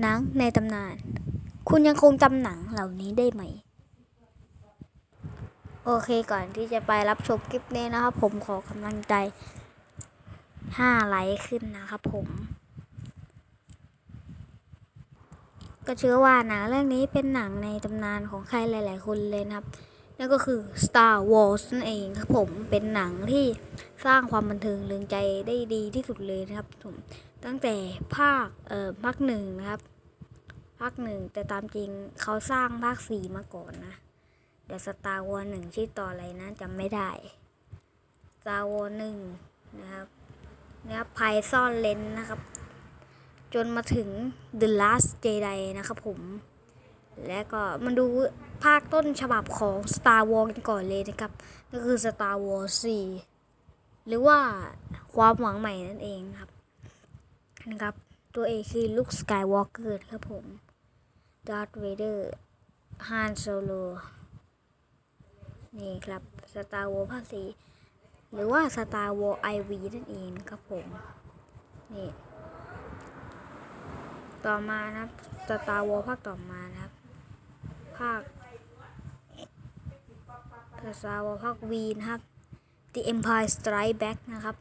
หนังในตำนาน คุณยังคงจำหนังเหล่านี้ได้ไหม โอเคก่อนที่จะไปรับชมคลิปนี้นะครับ ผมขอกำลังใจ5ไลค์ขึ้นนะครับผม ก็เชื่อว่าหนังเรื่องนี้เป็นหนังในตำนานของใครหลาย ๆ คนเลยนะครับ นั่นก็คือ Star Wars นั่นเองครับผมเป็นหนังที่สร้างความบันเทิงเรืองใจได้ดีที่สุดเลยนะครับผม ตั้งแต่ภาคเอ่อภาคหนึ่งนะครับ ภาคหนึ่งแต่ตามจริงเขาสร้างภาคสี่มาก่อนนะเดี๋ยว Star Wars หนึ่งชื่อต่ออะไรนะจำไม่ได้ Star Wars หนึ่งนะครับนะครับภัยซ่อนเลนนะครับ จนมาถึง The Last Jedi นะครับผม และก็มาดูภาคต้นฉบับของ Star Wars กันก่อนเลยนะครับ ก็คือ Star Wars 4 หรือว่าความหวังใหม่นั่นเองครับ นะครับ ตัวเอกคือลุคสกายวอล์กเกอร์ครับผมดาร์ธเวเดอร์ฮานโซโลนี่ครับ Star Wars ภาคสี่หรือว่า Star Wars IV นั่นเองครับผมนี่ต่อมานะครับ Star Wars ภาคต่อมานะครับ ภาค Star Wars ภาค V นะครับ The Empire Strikes Back นะครับ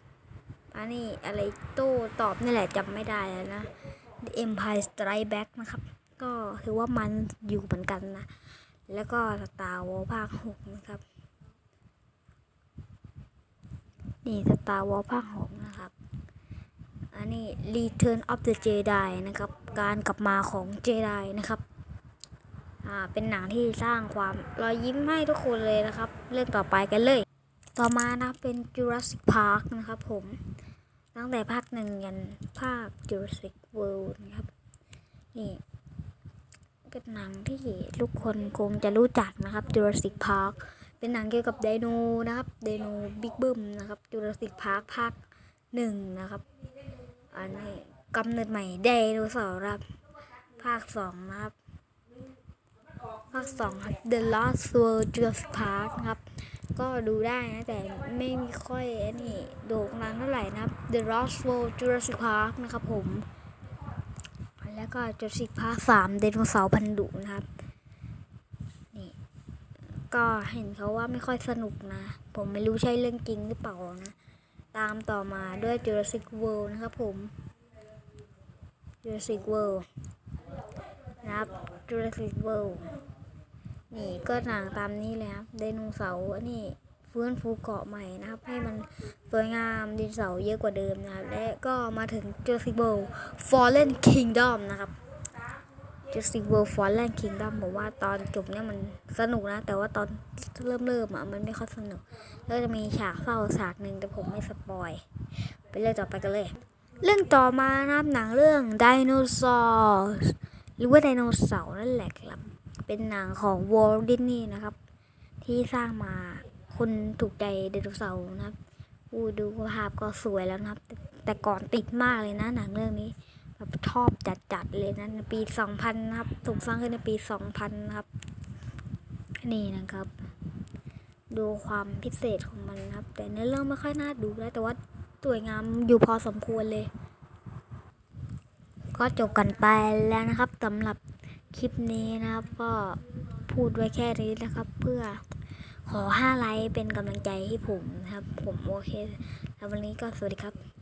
อันนี้อะไรโต้ตอบนี่แหละจำไม่ได้แล้วนะ The Empire Strikes Back นะครับ ก็ถือว่ามันอยู่เหมือนกันนะ แล้วก็ Star Wars ภาค 6 นะครับ นี่ Star Wars ภาค 6 นะครับ อันนี้ Return of the Jedi นะครับ การกลับมาของ Jedi นะครับอ่าเป็นหนังที่สร้างความรอยยิ้มให้ทุกคนเลยนะครับ เรื่องต่อไปกันเลย ต่อมานะเป็น Jurassic Park นะครับผม ตั้งแต่ภาคหนึ่งยันภาค Jurassic World นะครับ นี่เป็นหนังที่ทุกคนคงจะรู้จักนะครับ Jurassic Park เป็นหนังเกี่ยวกับไดโนนะครับ ไดโนบิ๊กบิ้มนะครับ Jurassic Park ภาคหนึ่งนะครับ อันนี้กำเนิดใหม่ไดโนเสาร์ครับ ภาคสองนะครับ ภาคสองครับ The Lost World Jurassic Park ครับ ก็ดูได้นะ แต่ไม่มีค่อยอันนี้โด่งดังเท่าไหร่นะ The Lost World Jurassic Park นะครับผม แล้วก็ Jurassic Park 3ไดโนเสาร์พันดุนะครับ นี่ ก็เห็นเขาว่าไม่ค่อยสนุกนะ ผมไม่รู้ใช่เรื่องจริงหรือเปล่านะ ตามต่อมาด้วย Jurassic World นะครับผม Jurassic World นะครับ Jurassic World นี่ก็หนังตามนี้เลยครับไดโนเสาร์อันนี้ฟื้นฟูเกาะใหม่นะครับ ให้มันสวยงามดินเสาร์เยอะกว่าเดิมนะครับ และก็มาถึง Jurassic World Fallen Kingdom นะครับ Jurassic World Fallen Kingdom ผมว่าตอนจบเนี่ยมันสนุกนะ แต่ว่าตอนเริ่มเริ่มๆอะมันไม่ค่อยสนุก แล้วจะมีฉากเศร้าฉากหนึ่งแต่ผมไม่สปอย ไปเรื่องต่อไปกันเลย เรื่องต่อมานะครับหนังเรื่องไดโนเสาร์หรือว่าไดโนเสาร์นั่นแหละครับ เป็นหนังของวอลดิสนีย์นะครับ ที่สร้างมาคนถูกใจไดโนเสาร์นะครับอู้ดูภาพก็สวยแล้วนะครับแต่แต่ก่อนติดมากเลยนะหนังเรื่องนี้แบบชอบจัดๆเลยนะปี 2000 นะครับถูกสร้างขึ้นในปี 2000 นะครับ นี่นะครับ ดูความพิเศษของมันนะครับ แต่ในอเรื่องไม่ค่อยน่าดูแล้วแต่ว่าสวยงามอยู่พอสมควรเลย ก็จบกันไปแล้วนะครับสำหรับ คลิปนี้นะครับก็พูดไว้แค่นี้นะครับ เพื่อขอห้าไลค์เป็นกำลังใจให้ผมนะครับ ผมโอเค แล้ววันนี้ก็สวัสดีครับ